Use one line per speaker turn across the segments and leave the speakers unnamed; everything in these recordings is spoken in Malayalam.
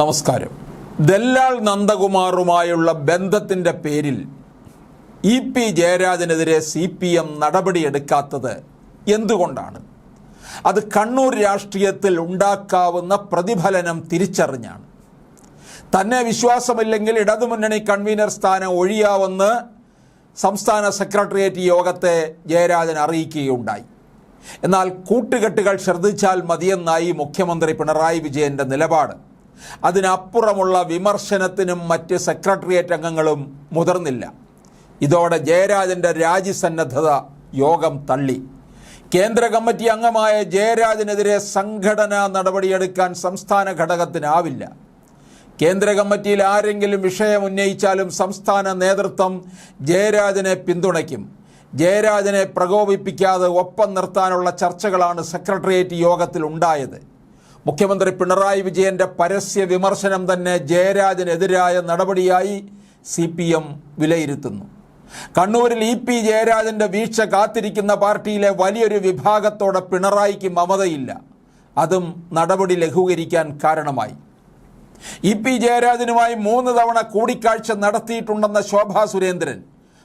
നമസ്കാരം. ദല്ലാൽ നന്ദകുമാറുമായുള്ള ബന്ധത്തിന്റെ പേരിൽ ഇ പി ജയരാജനെതിരെ സി പി എം നടപടിയെടുക്കാത്തത് എന്തുകൊണ്ടാണ്? അത് കണ്ണൂർ രാഷ്ട്രീയത്തിൽ ഉണ്ടാക്കാവുന്ന പ്രതിഫലനം തിരിച്ചറിഞ്ഞാണ്. തന്നെ വിശ്വാസമില്ലെങ്കിൽ ഇടതുമുന്നണി കൺവീനർ സ്ഥാനം ഒഴിയാവെന്ന് സംസ്ഥാന സെക്രട്ടേറിയറ്റ് യോഗത്തെ ജയരാജൻ അറിയിക്കുകയുണ്ടായി. എന്നാൽ കൂട്ടുകെട്ടുകൾ ശ്രദ്ധിച്ചാൽ മതിയെന്നായി മുഖ്യമന്ത്രി പിണറായി വിജയന്റെ നിലപാട്. അതിനപ്പുറമുള്ള വിമർശനത്തിനും മറ്റ് സെക്രട്ടേറിയറ്റ് അംഗങ്ങളും മുതിർന്നില്ല. ഇതോടെ ജയരാജന്റെ രാജിസന്നദ്ധത യോഗം തള്ളി. കേന്ദ്ര കമ്മിറ്റി അംഗമായ ജയരാജനെതിരെ സംഘടനാ നടപടിയെടുക്കാൻ സംസ്ഥാന ഘടകത്തിനാവില്ല. കേന്ദ്ര കമ്മിറ്റിയിൽ ആരെങ്കിലും വിഷയം ഉന്നയിച്ചാലും സംസ്ഥാന നേതൃത്വം ജയരാജനെ പിന്തുണയ്ക്കും. ജയരാജനെ പ്രകോപിപ്പിക്കാതെ ഒപ്പം നിർത്താനുള്ള ചർച്ചകളാണ് സെക്രട്ടേറിയറ്റ് യോഗത്തിൽ ഉണ്ടായത് മുഖ്യമന്ത്രി പിണറായി വിജയന്റെ പരസ്യ വിമർശനം തന്നെ ജയരാജനെതിരായ നടപടിയായി സി പി എം വിലയിരുത്തുന്നു. കണ്ണൂരിൽ ഇ പി ജയരാജന്റെ വീഴ്ച കാത്തിരിക്കുന്ന പാർട്ടിയിലെ വലിയൊരു വിഭാഗത്തോടെ പിണറായിക്ക് മമതയില്ല. അതും നടപടി ലഘൂകരിക്കാൻ കാരണമായി. ഇ പി ജയരാജനുമായി മൂന്ന് തവണ കൂടിക്കാഴ്ച നടത്തിയിട്ടുണ്ടെന്ന ശോഭാ സുരേന്ദ്രൻ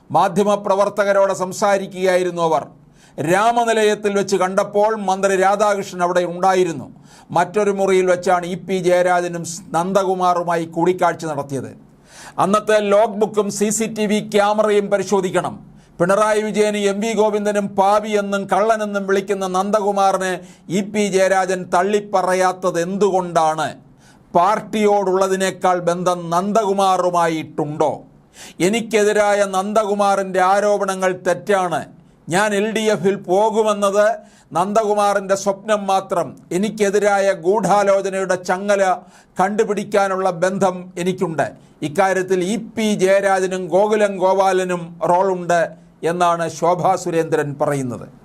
മാധ്യമപ്രവർത്തകരോട് സംസാരിക്കുകയായിരുന്നു അവർ. രാമനിലയത്തിൽ വെച്ച് കണ്ടപ്പോൾ മന്ത്രി രാധാകൃഷ്ണൻ അവിടെ ഉണ്ടായിരുന്നു. മറ്റൊരു മുറിയിൽ വെച്ചാണ് ഇ പി ജയരാജനും നന്ദകുമാറുമായി കൂടിക്കാഴ്ച നടത്തിയത്. അന്നത്തെ ലോഗ് ബുക്കും സി സി ടി വി ക്യാമറയും പരിശോധിക്കണം. പിണറായി വിജയന് എം വി ഗോവിന്ദനും പാവി എന്നും കള്ളനെന്നും വിളിക്കുന്ന നന്ദകുമാറിനെ ഇ പി ജയരാജൻ തള്ളിപ്പറയാത്തത് എന്തുകൊണ്ടാണ്? പാർട്ടിയോടുള്ളതിനേക്കാൾ ബന്ധം നന്ദകുമാറുമായിട്ടുണ്ടോ? എനിക്കെതിരായ നന്ദകുമാറിന്റെ ആരോപണങ്ങൾ തെറ്റാണ്. ഞാൻ എൽ ഡി എഫിൽ പോകുമെന്നത് നന്ദകുമാറിന്റെ സ്വപ്നം മാത്രം. എനിക്കെതിരായ ഗൂഢാലോചനയുടെ ചങ്ങല കണ്ടുപിടിക്കാനുള്ള ബന്ധം എനിക്കുണ്ട്. ഇക്കാര്യത്തിൽ ഇ പി ജയരാജനും ഗോകുലം ഗോപാലനും റോളുണ്ട് എന്നാണ് ശോഭാ സുരേന്ദ്രൻ പറയുന്നത്.